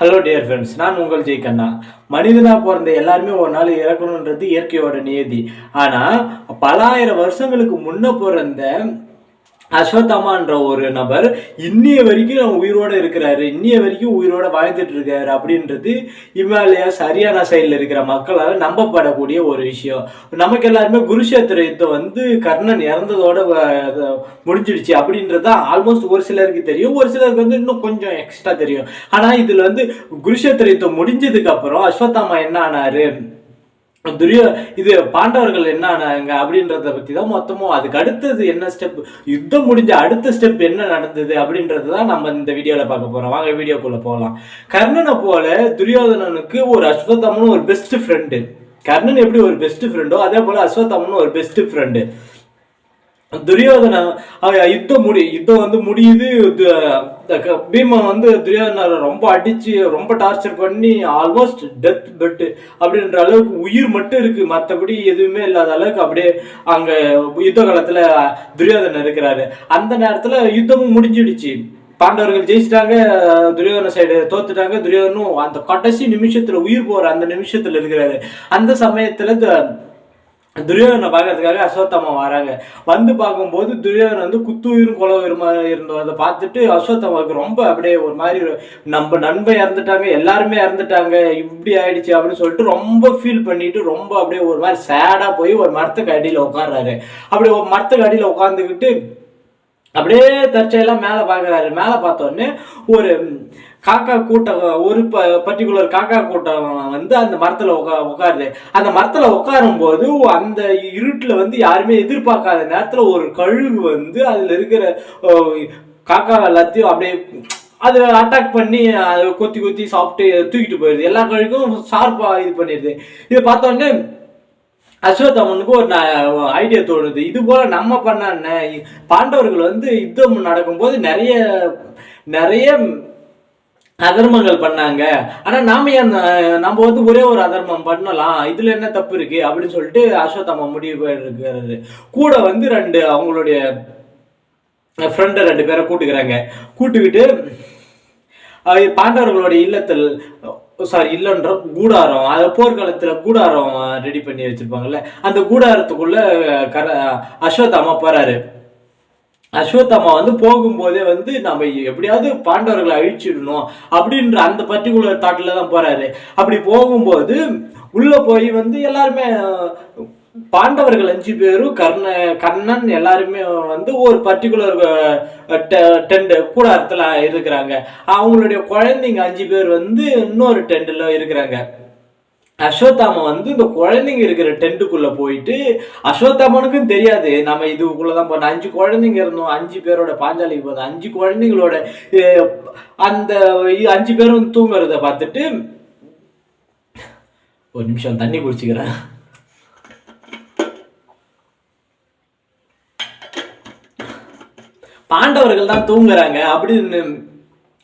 Hello dear friends நான் உங்கள் ஜெய் கண்ணா. பிறந்த எல்லாருமே ஒரு நாள் இறக்கணுன்றது இயற்கையோட நியதி. ஆனா பலாயிரம் வருஷங்களுக்கு முன்னே பிறந்த அஸ்வத்தாமான்ற ஒரு நபர் இன்னிய வரைக்கும் நம்ம உயிரோட இருக்கிறாரு இன்னிய வரைக்கும் உயிரோட வாழ்ந்துட்டு இருக்காரு அப்படின்றது இமாலயாஸ் ஹரியானா சைடில் இருக்கிற மக்களால் நம்பப்படக்கூடிய ஒரு விஷயம். நமக்கு எல்லாருமே குருஷேத்திர யுத்தம் வந்து கர்ணன் இறந்ததோட முடிஞ்சிடுச்சு அப்படின்றது ஆல்மோஸ்ட் ஒரு சிலருக்கு தெரியும். ஒரு சிலருக்கு வந்து இன்னும் கொஞ்சம் எக்ஸ்ட்ரா தெரியும். ஆனால் இதில் வந்து குருஷேத்திர யுத்தம் முடிஞ்சதுக்கு அப்புறம் அஸ்வத்தாமா என்ன ஆனாரு? துரியோ இது பாண்டவர்கள் என்ன ஆனாங்க அப்படின்றத பத்தி தான் மொத்தமும். அதுக்கு அடுத்தது என்ன ஸ்டெப் யுத்தம் முடிஞ்ச அடுத்த ஸ்டெப் என்ன நடந்தது அப்படின்றது தான் நம்ம இந்த வீடியோல பார்க்க போறோம். வாங்க வீடியோக்குள்ள போகலாம் கர்ணனை போல துரியோதனனுக்கு ஒரு அஸ்வத்தம்னு ஒரு பெஸ்ட் ஃப்ரெண்டு கர்ணன் எப்படி ஒரு பெஸ்ட் ஃப்ரெண்டோ அதே போல அஸ்வத்தம்னு ஒரு பெஸ்ட் ஃப்ரெண்டு துரியோதன யுத்தம் முடி யுத்தம் வந்து முடியுது. பீமன் வந்து துரியோதனரை ரொம்ப அடிச்சு ரொம்ப டார்ச்சர் பண்ணி ஆல்மோஸ்ட் டெத் பெட் அப்படின்ற அளவுக்கு உயிர் மட்டும் இருக்கு. மற்றபடி எதுவுமே இல்லாத அளவுக்கு அப்படியே அங்க யுத்த காலத்துல துரியோதனன் இருக்கிறாரு. அந்த நேரத்துல யுத்தமும் முடிஞ்சிடுச்சு. பாண்டவர்கள் ஜெயிச்சிட்டாங்க துரியோதன சைடு தோத்துட்டாங்க. துரியோதனும் அந்த கடைசி நிமிஷத்துல உயிர் போற அந்த நிமிஷத்துல இருக்கிறாரு. அந்த சமயத்துல த- துரியோதனை பார்க்கறதுக்காக அஸ்வத்தம்மா வராங்க. வந்து பார்க்கும்போது துரியோதனன் வந்து குத்துயிரும் கொலை உயிருமா இருந்ததை பார்த்துட்டு அஸ்வத்தம்மாவுக்கு ரொம்ப அப்படியே ஒரு மாதிரி ஒரு நம்ம நண்பன் இறந்துட்டாங்க எல்லாருமே இறந்துட்டாங்க இப்படி ஆயிடுச்சு அப்படின்னு சொல்லிட்டு ரொம்ப ஃபீல் பண்ணிட்டு ரொம்ப அப்படியே ஒரு மாதிரி சேடாக போய் ஒரு மரத்துக்கு அடியில் உட்காடுறாரு அப்படி ஒரு மரத்துக்கு அடியில் உட்காந்துக்கிட்டு அப்படியே தற்செயலாம் மேலே பார்க்குறாரு மேலே பார்த்தோன்னே ஒரு காக்கா கூட்டம் ஒரு ப பர்டிகுலர் காக்கா கூட்டம் வந்து அந்த மரத்தில் உட்கா உட்காருது அந்த மரத்தில் உட்காரும் போது அந்த இருட்டில் வந்து யாருமே எதிர்பார்க்காத நேரத்தில் ஒரு கழுகு வந்து அதில் இருக்கிற காக்கா எல்லாத்தையும் அப்படியே அது அட்டாக் பண்ணி அதை கொத்தி கொத்தி சாப்பிட்டு தூக்கிட்டு போயிடுது. எல்லா கழுகும் ஷார்ப்பாக இது பண்ணிடுது. இதை பார்த்தோன்னே அஸ்வத்தமனுக்கு ஒரு ஐடியா தோணுது. இது போல நம்ம பண்ண பாண்டவர்கள் வந்து யுத்தம் நடக்கும்போது நிறைய நிறைய அதர்மங்கள் பண்ணாங்க. ஆனா நாம ஏன் நம்ம வந்து ஒரே ஒரு அதர்மம் பண்ணலாம்? இதுல என்ன தப்பு இருக்கு? அப்படின்னு சொல்லிட்டு அஸ்வத்தாமா முடிவு இருக்கிறது கூட வந்து ரெண்டு அவங்களுடைய ஃப்ரெண்டை ரெண்டு பேரை கூட்டுக்கிறாங்க. கூட்டுக்கிட்டு பாண்டவர்களுடைய இல்லத்தில் சாரி இல்லைன்ற கூடாரம் அது போர்க்காலத்தில் கூடாரம் ரெடி பண்ணி வச்சிருப்பாங்கல்ல? அந்த கூடாரத்துக்குள்ள கர அஸ்வத்தாமா போறாரு. அஸ்வத்தாமா வந்து போகும்போதே வந்து நம்ம எப்படியாவது பாண்டவர்களை அழிச்சிடணும் அப்படின்ற அந்த பர்டிகுலர் தாட்டில் தான் போகிறாரு அப்படி போகும்போது உள்ளே போய் வந்து எல்லாருமே பாண்டவர்கள் அஞ்சு பேரும் கர்ண கர்ணன் எல்லாருமே வந்து ஒரு பர்டிகுலர் டெண்டு கூடாரத்தில் இருக்கிறாங்க. அவங்களுடைய குழந்தைங்க அஞ்சு பேர் வந்து இன்னொரு டெண்டில் இருக்கிறாங்க. அஸ்வத்தாமா வந்து இந்த குழந்தைங்க இருக்கிற டென்ட்டுக்குள்ள போயிட்டு அஸ்வத்தாமனுக்கும் தெரியாது. நம்ம இதுக்குள்ளதான் போனோம் அஞ்சு குழந்தைங்க இருந்தோம். அஞ்சு பேரோட பாஞ்சாலிக்கு போதும் அஞ்சு குழந்தைங்களோட அந்த அஞ்சு பேரும் தூங்குறத பார்த்துட்டு ஒரு நிமிஷம் தண்ணி குடிச்சுக்கிறேன். பாண்டவர்கள் தான் தூங்குறாங்க. அப்படின்னு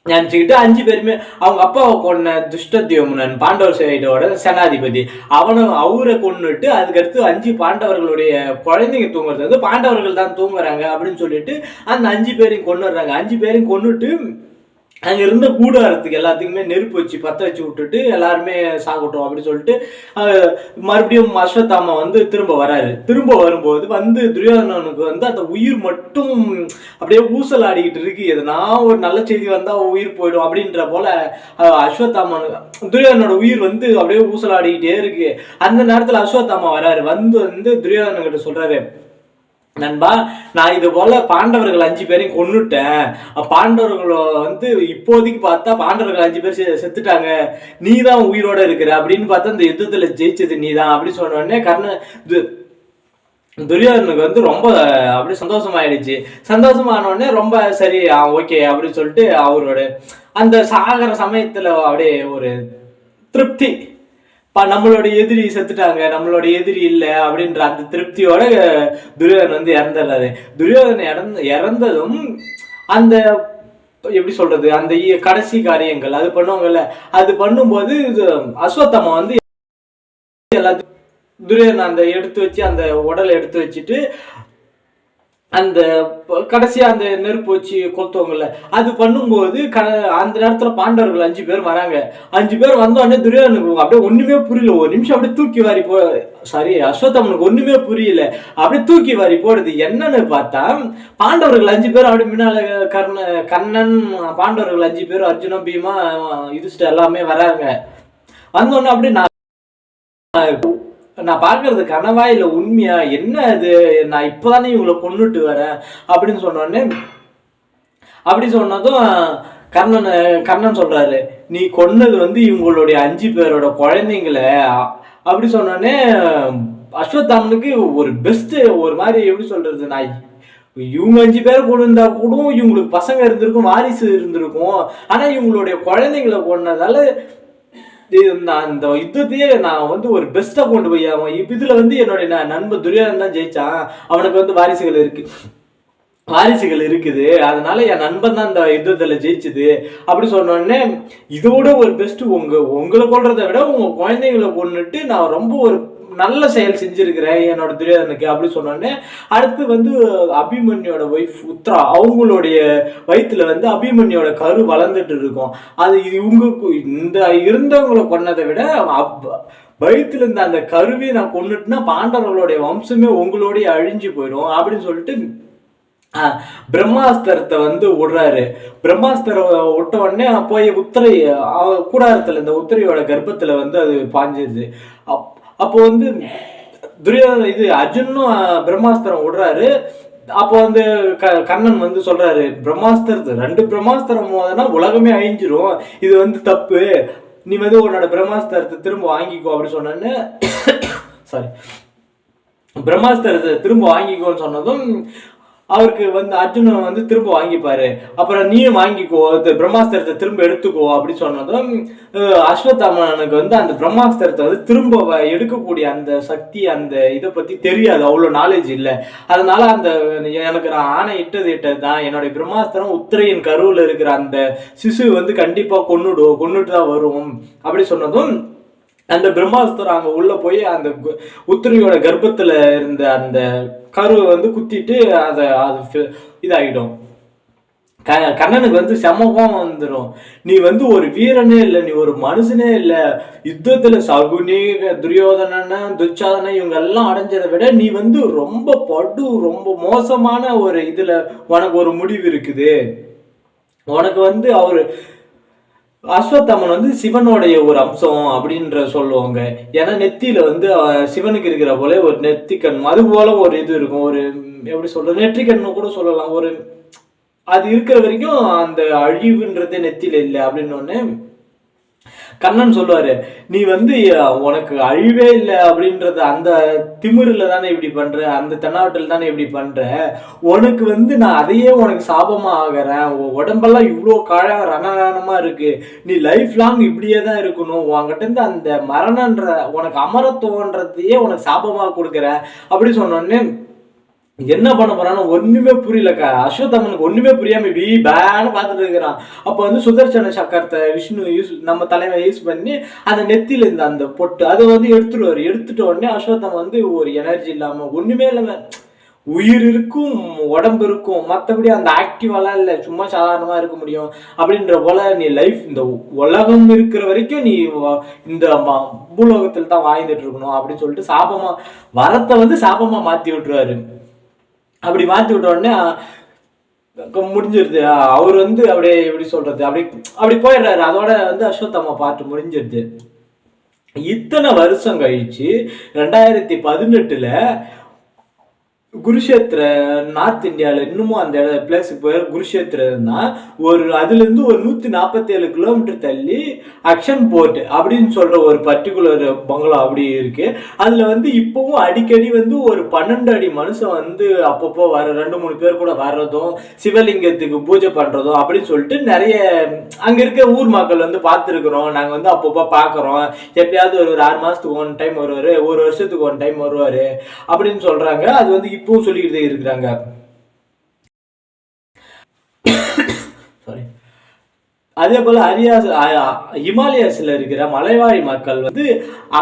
நினச்சிக்கிட்டு அஞ்சு பேருமே அவங்க அப்பாவை கொன்ன துஷ்டத்தியோமுனன் பாண்டவர் சைடோட சேனாதிபதி அவனை அவரை கொண்டுட்டு அதுக்கடுத்து அஞ்சு பாண்டவர்களுடைய குழந்தைங்க தூங்குறது வந்து பாண்டவர்கள் தான் தூங்குறாங்க அப்படின்னு சொல்லிட்டு அந்த அஞ்சு பேரையும் கொண்டுடுறாங்க அஞ்சு பேரையும் கொண்டுட்டு அங்கே இருந்த கூடாரத்துக்கு எல்லாத்துக்குமே நெருப்பு வச்சு பற்ற வச்சு விட்டுட்டு எல்லாருமே சாகட்டும் அப்படின்னு சொல்லிட்டு மறுபடியும் மறுபடியும் அஸ்வத்தாமா வந்து திரும்ப வராரு. திரும்ப வரும்போது வந்து துரியோதனனுக்கு வந்து அந்த உயிர் மட்டும் அப்படியே ஊசல் ஆடிக்கிட்டு இருக்கு. எதுனா ஒரு நல்ல செய்தி வந்தால் உயிர் போயிடும் அப்படின்ற போல அஹ், அஸ்வத்தாமனு துரியோதனோட உயிர் வந்து அப்படியே ஊசல் ஆடிக்கிட்டே இருக்கு. அந்த நேரத்துல அஸ்வத்தாமா வராரு. வந்து வந்து துரியோதனன் கிட்ட சொல்றாரு நண்பா நான் இது போல பாண்டவர்கள் அஞ்சு பேரையும் கொண்டுட்டேன் பாண்டவர்களோ வந்து இப்போதைக்கு பார்த்தா பாண்டவர்கள் அஞ்சு பேர் செத்துட்டாங்க. நீ தான் உயிரோட இருக்கிற அப்படின்னு பார்த்தா இந்த யுத்தத்துல ஜெயிச்சது நீ தான் அப்படின்னு சொன்னோடனே கர்ண துரியோதனுக்கு வந்து ரொம்ப அப்படியே சந்தோஷமாயிடுச்சு. சந்தோஷமானோடனே ரொம்ப சரி ஓகே அப்படின்னு சொல்லிட்டு அவரோட அந்த சாகர சமயத்துல அப்படியே ஒரு திருப்தி நம்மளோட எதிரி செத்துட்டாங்க நம்மளோட எதிரி இல்லை அப்படின்ற அந்த திருப்தியோட துரியோதன் வந்து இறந்துடுறாரு. துரியோதன் இறந்து இறந்ததும் அந்த எப்படி சொல்றது அந்த இ- கடைசி காரியங்கள் அது பண்ணுவாங்கல்ல அது பண்ணும்போது இது அஸ்வத்தமா வந்து எல்லாத்தையும் துரியோதன் அந்த எடுத்து வச்சு அந்த உடலை எடுத்து வச்சுட்டு அந்த கடைசியாக அந்த நெருப்பு வச்சு கொளுத்துவாங்கல்ல அது பண்ணும்போது க அந்த நேரத்தில் பாண்டவர்கள் அஞ்சு பேர் வராங்க. அஞ்சு பேர் வந்த உடனே துரியோதனுக்கு அப்படியே ஒன்றுமே புரியல ஒரு நிமிஷம் அப்படியே தூக்கி வாரி போ சாரி அஸ்வத்தாமனுக்கு ஒன்றுமே புரியல. அப்படியே தூக்கி வாரி போடுது. என்னன்னு பார்த்தா பாண்டவர்கள் அஞ்சு பேர் அப்படி முன்னால கர்ண கண்ணன் பாண்டவர்கள் அஞ்சு பேர் அர்ஜுனம் பீமா யுதிஷ்டர் எல்லாமே வராங்க. வந்தோடனே அப்படியே நான் நான் பார்க்கறது கனவா இல்ல உண்மையா? என்ன இது? நான் இப்பதானே இவங்களை கொன்னுட்டு வரேன் அப்படின்னு சொன்ன உடனே அப்படி சொன்னதும் கர்ணன் கர்ணன் சொல்றாரு நீ கொன்னது வந்து இவங்களுடைய அஞ்சு பேரோட குழந்தைங்களை. அப்படி சொன்னோடனே அஸ்வத்தாமனுக்கு ஒரு பெஸ்ட் ஒரு மாதிரி எப்படி சொல்றது நான் இவங்க அஞ்சு பேர் கொண்டு இருந்தா கூட இவங்களுக்கு பசங்க இருந்திருக்கும் வாரிசு இருந்திருக்கும். ஆனா இவங்களுடைய குழந்தைங்களை கொன்னதால நான் இந்த யுத்தத்தையே நான் வந்து ஒரு பெஸ்ட்டாக கொண்டு போய் அவன் இப்ப இதுல வந்து என்னுடைய ந- நண்பன் துரியோதன் தான் ஜெயிச்சான். அவனுக்கு வந்து வாரிசுகள் இருக்கு. வாரிசுகள் இருக்குது. அதனால என் நண்பன் தான் இந்த யுத்தத்தில் ஜெயிச்சுது. அப்படி சொன்னோடனே இதோட ஒரு பெஸ்ட் உங்க உங்களை கொல்றதை விட உங்க குழந்தைங்களை கொன்னுட்டு நான் ரொம்ப ஒரு நல்ல செயல் செஞ்சிருக்கிறேன். என்னோட துரியோதனுக்கு அப்படி சொன்னோடனே அடுத்து வந்து அபிமன்யோட ஒய்ஃப் உத்ரா அவங்களுடைய வயிற்றுல வந்து அபிமன்யோட கரு வளர்ந்துட்டு இருக்கும். அது இவங்க இந்த இருந்தவங்களை கொன்னதை விட அப்- வயித்துல இருந்த அந்த கருவி நான் கொன்னுட்டுனா பாண்டவர்களுடைய வம்சமே உங்களோடய அழிஞ்சு போயிடும். அப்படின்னு சொல்லிட்டு பிரம்மாஸ்திரத்தை வந்து விடுறாரு. பிரம்மாஸ்திரம் விட்ட உடனே போய் உத்திரை கூடாரத்தில் இந்த உத்திரையோட கர்ப்பத்தில் வந்து அது பாஞ்சிருது. அப்- அப்போ வந்து துரியோதன இது அர்ஜுனும் ஆஹ், பிரம்மாஸ்திரம் விடுறாரு. அப்போ வந்து க கண்ணன் வந்து சொல்றாரு பிரம்மாஸ்திரத்து ரெண்டு பிரம்மாஸ்திரம் மோதனா உலகமே அழிஞ்சிரும். இது வந்து தப்பு. நீ வந்து உன்னோட பிரம்மாஸ்திரத்தை திரும்ப வாங்கிக்கோ அப்படின்னு சொன்னோன்னு சாரி பிரம்மாஸ்திரத்தை திரும்ப வாங்கிக்கோன்னு சொன்னதும் அவருக்கு வந்து அர்ஜுனன் வந்து திரும்ப வாங்கிப்பாரு. அப்புறம் நீயும் வாங்கிக்கோ பிரம்மாஸ்திரத்தை திரும்ப எடுத்துக்கோ அப்படின்னு சொன்னதும் அஸ்வத்தாமனுக்கு வந்து அந்த பிரம்மாஸ்திரத்தை வந்து திரும்ப வ- எடுக்கக்கூடிய அந்த சக்தி அந்த இதை பத்தி தெரியாது. அவ்வளோ நாலேஜ் இல்லை. அதனால அந்த எனக்கு நான் ஆணை இட்டது இட்டது தான் என்னுடைய பிரம்மாஸ்திரம் உத்திரையின் கருவில் இருக்கிற அந்த சிசு வந்து கண்டிப்பாக கொன்னுடும் கொன்னுட்டு தான் வரும் அப்படி சொன்னதும் அந்த பிரம்மாஸ்திரம் அங்கே உள்ள போய் அந்த கு- உத்திரையோட கர்ப்பத்தில் இருந்த அந்த கருவை வந்து குத்திட்டு அதை அது இதாகிடும் க கண்ணனுக்கு வந்து செம வந்துடும் நீ வந்து ஒரு வீரனே இல்லை நீ ஒரு மனுஷனே இல்லை. யுத்தத்தில் சகுனி துரியோதனன துச்சாதனை இவங்க எல்லாம் அடைஞ்சதை விட நீ வந்து ரொம்ப படு ரொம்ப மோசமான ஒரு இதில் உனக்கு ஒரு முடிவு இருக்குது. உனக்கு வந்து அவர் அஸ்வத்தாமன் வந்து சிவனுடைய ஒரு அம்சம் அப்படின்ற சொல்லுவாங்க. ஏன்னா நெத்தியில வந்து சிவனுக்கு இருக்கிற போல ஒரு நெத்திக்கண் அது போல ஒரு இது இருக்கும். ஒரு எப்படி சொல்றது நெற்றிக்கண்ணு கூட சொல்லலாம். ஒரு அது இருக்கிற வரைக்கும் அந்த அழிவுன்றதே நெத்தியில இல்லை. அப்படின்னு ஒண்ணு கண்ணன் சொல்லுவாரு நீ வந்து உனக்கு அழிவே இல்லை அப்படின்றது அந்த திமிருல தானே இப்படி பண்ற? அந்த தென்னாவட்டில் தானே இப்படி பண்ற? உனக்கு வந்து நான் அதையே உனக்கு சாபமா ஆகிறேன். உன் உடம்பெல்லாம் இவ்வளோ காழ ரணரணமா இருக்கு. நீ லைஃப் லாங் இப்படியே தான் இருக்கணும். உங்ககிட்ட இருந்து அந்த மரணன்ற உனக்கு அமரத்துவன்றதையே உனக்கு சாபமா கொடுக்குறேன் அப்படி சொன்னோடனே என்ன பண்ண போறான்னு ஒண்ணுமே புரியலக்கா. அஸ்வத்தாமனுக்கு ஒண்ணுமே புரியாம இப்படி பேன்னு பார்த்துட்டு இருக்கிறான். அப்போ வந்து சுதர்சன சக்கரத்தை விஷ்ணு யூஸ் நம்ம தலைவன் யூஸ் பண்ணி அந்த நெத்தியில இருந்த அந்த பொட்டு அதை வந்து எடுத்துடுவார். எடுத்துட்ட உடனே அஸ்வத்தம் வந்து ஒரு எனர்ஜி இல்லாம ஒண்ணுமே இல்லாம உயிர் இருக்கும் உடம்பு இருக்கும். மற்றபடி அந்த ஆக்டிவாலாம் இல்லை. சும்மா சாதாரணமாக இருக்க முடியும். அப்படின்ற போல நீ லைஃப் இந்த உலகம் இருக்கிற வரைக்கும் நீ இந்த ம- பூலோகத்தில் தான் வாழ்ந்துட்டு இருக்கணும் அப்படின்னு சொல்லிட்டு சாபமா வரத்தை வந்து சாபமா மாற்றி விட்டுருவாரு. அப்படி மாத்தி விட்ட உடனே முடிஞ்சிருது. அவர் வந்து அப்படியே எப்படி சொல்றது அப்படி அப்படி போயிடுறாரு. அதோட வந்து அஸ்வத்தாமா பாட்டு முடிஞ்சிருது. இத்தனை வருஷம் கழிச்சு ரெண்டாயிரத்தி பதினெட்டுல குருஷேத்திர நார்த் இந்தியாவில் இன்னமும் அந்த இட பிளேஸுக்கு போய் குருஷேத்திரம் தான் ஒரு அதுலேருந்து ஒரு நூற்றி நாற்பத்தேழு கிலோமீட்டர் தள்ளி அக்ஷன் போர்ட் அப்படின்னு சொல்கிற ஒரு பர்டிகுலர் பங்களா அப்படி இருக்கு. அதில் வந்து இப்போவும் அடிக்கடி வந்து ஒரு பன்னெண்டு அடி மனுஷன் வந்து அப்பப்போ வர ரெண்டு மூணு பேர் கூட வர்றதும் சிவலிங்கத்துக்கு பூஜை பண்ணுறதும் அப்படின்னு சொல்லிட்டு நிறைய அங்கே இருக்க ஊர் மக்கள் வந்து பார்த்துருக்குறோம். நாங்கள் வந்து அப்பப்போ பார்க்குறோம். எப்பயாவது ஒரு ஒரு ஆறு மாதத்துக்கு ஒன் டைம் வருவார் ஒரு வருஷத்துக்கு ஒன் டைம் வருவார் அப்படின்னு சொல்றாங்க. அது வந்து இப்பவும் சொல்லிக்கிட்டே இருக்கிறாங்க. சாரி அதே போல அரியாஸ் ஹிமாலயஸ்ல இருக்கிற மலைவாழி மக்கள் வந்து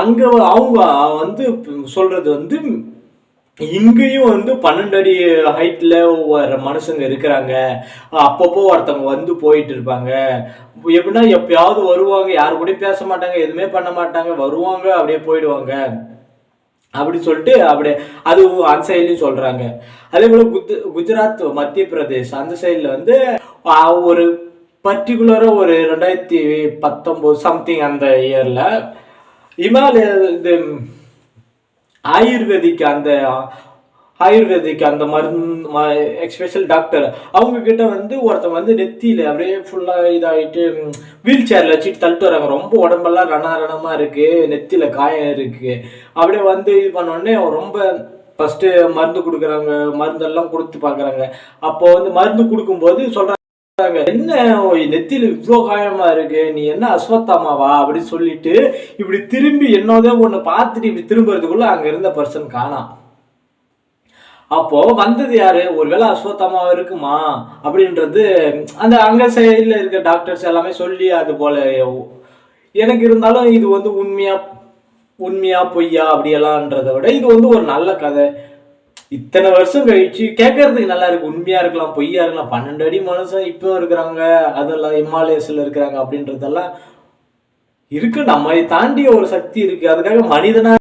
அங்க அவங்க வந்து சொல்றது வந்து இங்கேயும் வந்து பன்னெண்டு அடி ஹைட்ல ஒரு மனுஷங்க இருக்கிறாங்க. அப்பப்போ ஒருத்தவங்க வந்து போயிட்டு இருப்பாங்க. எப்படின்னா எப்பயாவது வருவாங்க. யாரு கூடயும் பேச மாட்டாங்க எதுவுமே பண்ண மாட்டாங்க. வருவாங்க அப்படியே போயிடுவாங்க. அப்படி சொல்லிட்டு அப்படி அது அந்த சைட்லையும் சொல்றாங்க. அதே போல குஜ குஜராத் மத்திய பிரதேஷ் அந்த சைடில் வந்து ஒரு பர்டிகுலரா ஒரு ரெண்டாயிரத்தி பத்தொன்பது சம்திங் அந்த இயர்ல இமாலய இது ஆயுர்வேதிக் அந்த ஆயுர்வேதிக் அந்த மருந்து எக்ஸ்பெஷல் டாக்டர் அவங்க கிட்ட வந்து ஒருத்தன் வந்து நெத்தியில அப்படியே ஃபுல்லா இதாகிட்டு வீல் சேர்ல வச்சுட்டு தள்ளிட்டு வராங்க. ரொம்ப உடம்பெல்லாம் ரண ரணமாக இருக்கு. நெத்தியில காயம் இருக்கு. அப்படியே வந்து இது பண்ண உடனே ரொம்ப ஃபர்ஸ்ட் மருந்து கொடுக்குறாங்க. மருந்தெல்லாம் கொடுத்து பார்க்குறாங்க. அப்போ வந்து மருந்து கொடுக்கும்போது சொல்றாங்க என்ன ஓய், நெத்தியில இவ்வளோ காயமா இருக்கு? நீ என்ன அஸ்வத்தாமாவா? அப்படின்னு சொல்லிட்டு இப்படி திரும்பி என்னதோ ஒன்று பார்த்துட்டு இப்படி திரும்புறதுக்குள்ள அங்க இருந்த பர்சன் காணாம். அப்போ வந்தது யாரு? ஒருவேளை அஸ்வத்தாமா இருக்குமா? அப்படின்றது அந்த அங்க சைடில் இருக்க டாக்டர்ஸ் எல்லாமே சொல்லி அது போல எனக்கு இருந்தாலும் இது வந்து உண்மையா உண்மையா பொய்யா அப்படியெல்லாம்ன்றதை விட இது வந்து ஒரு நல்ல கதை. இத்தனை வருஷம் கழிச்சு கேட்கறதுக்கு நல்லா இருக்கு. உண்மையா இருக்கலாம் பொய்யா இருக்கலாம். பன்னெண்டு அடி மனுஷன் இப்போ இருக்கிறாங்க. அதெல்லாம் இமாலயஸ்ல இருக்கிறாங்க அப்படின்றதெல்லாம் இருக்கு. நம்மை தாண்டி ஒரு சக்தி இருக்கு. அதுக்காக மனிதனா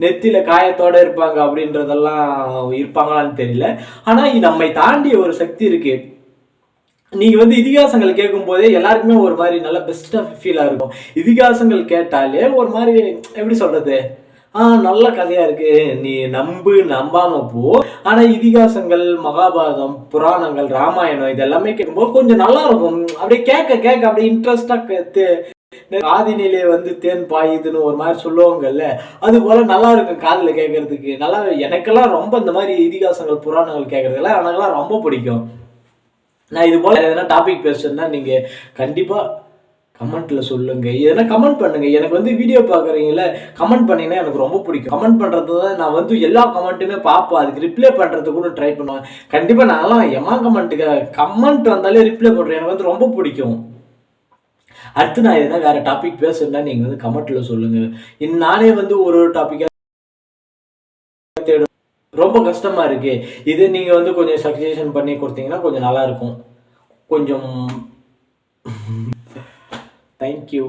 நெத்தியில காயத்தோட இருப்பாங்க அப்படின்றதெல்லாம் இருப்பாங்களான்னு தெரியல. ஆனா இது நம்மை தாண்டிய ஒரு சக்தி இருக்கு. நீங்க வந்து இதிகாசங்கள் கேட்கும் போதே எல்லாருக்குமே ஒரு மாதிரி நல்ல பெஸ்ட்டாக ஃபீலா இருக்கும். இதிகாசங்கள் கேட்டாலே ஒரு மாதிரி எப்படி சொல்றது? ஆ நல்ல கதையா இருக்கு. நீ நம்பு நம்பாம போ. ஆனா இதிகாசங்கள் மகாபாரதம் புராணங்கள் ராமாயணம் இது எல்லாமே கேட்கும்போது கொஞ்சம் நல்லா இருக்கும். அப்படியே கேட்க கேட்க அப்படியே இன்ட்ரெஸ்டா காதினிலே வந்து தேன் பாயுதுன்னு ஒரு மாதிரி சொல்லுவாங்கல்ல அது போல நல்லா இருக்கும் காதில் கேட்கறதுக்கு நல்லா எனக்கெல்லாம் ரொம்ப இந்த மாதிரி இதிகாசங்கள் புராணங்கள் கேட்கறதுலாம் எனக்கெல்லாம் ரொம்ப பிடிக்கும். நான் இது போல எதனா டாபிக் பேசுறேன்னா நீங்க கண்டிப்பா கமெண்ட்ல சொல்லுங்க. எதனா கமெண்ட் பண்ணுங்க. எனக்கு வந்து வீடியோ பார்க்குறீங்கள கமெண்ட் பண்ணீங்கன்னா எனக்கு ரொம்ப பிடிக்கும். கமெண்ட் பண்றது தான் நான் வந்து எல்லா கமெண்ட்டுமே பார்ப்பேன். அதுக்கு ரிப்ளை பண்றது கூட ட்ரை பண்ணுவேன். கண்டிப்பா நான்லாம் எம்மா கமெண்ட்டுக்கு கமெண்ட் வந்தாலே ரிப்ளை பண்றேன். எனக்கு வந்து ரொம்ப பிடிக்கும். அடுத்து நான் எதனா வேற டாபிக் பேசணும்னா நீங்க வந்து கமெண்ட்ல சொல்லுங்க. நானே வந்து ஒரு ஒரு டாபிக்கா தேடும். ரொம்ப கஷ்டமா இருக்கு. இது நீங்க வந்து கொஞ்சம் சஜஷன் பண்ணி கொடுத்தீங்கன்னா கொஞ்சம் நல்லா இருக்கும். கொஞ்சம் தேங்க்யூ